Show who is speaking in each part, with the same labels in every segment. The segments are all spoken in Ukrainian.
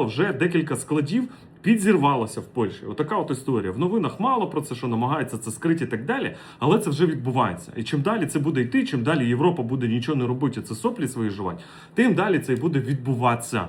Speaker 1: шукало, вже декілька складів підзірвалося в Польщі. Отака от історія. В новинах мало про це, що намагається це скрити і так далі, але це вже відбувається. І чим далі це буде йти, чим далі Європа буде нічого не робити, це соплі свої жувати, тим далі це і буде відбуватися.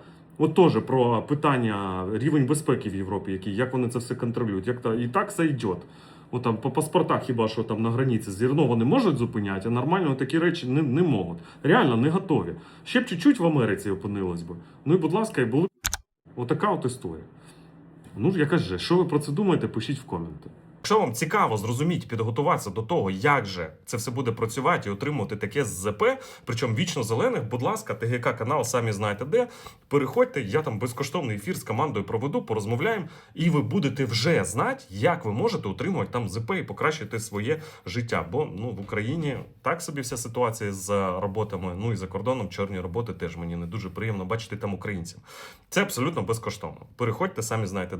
Speaker 1: От теж про питання рівень безпеки в Європі, який, як вони це все контролюють. Як то і так все йде. От там по паспортах хіба що там на границі зерно вони можуть зупиняти, а нормально такі речі не, не можуть. Реально не готові. Ще б чуть-чуть в Америці опинилось би. Ну і будь ласка, і були. Отака от історія. Ну, я кажу, що ви про це думаєте, пишіть в коменти.
Speaker 2: Якщо вам цікаво зрозуміти, підготуватися до того, як же це все буде працювати і отримувати таке ЗП, причому вічно зелених, будь ласка, ТГК канал, самі знаєте де. Переходьте, я там безкоштовний ефір з командою проведу, порозмовляємо, і ви будете вже знати, як ви можете отримувати там ЗП і покращити своє життя. Бо ну в Україні так собі вся ситуація з роботами. Ну і за кордоном чорні роботи теж мені не дуже приємно бачити там українців. Це абсолютно безкоштовно. Переходьте, самі знаєте де.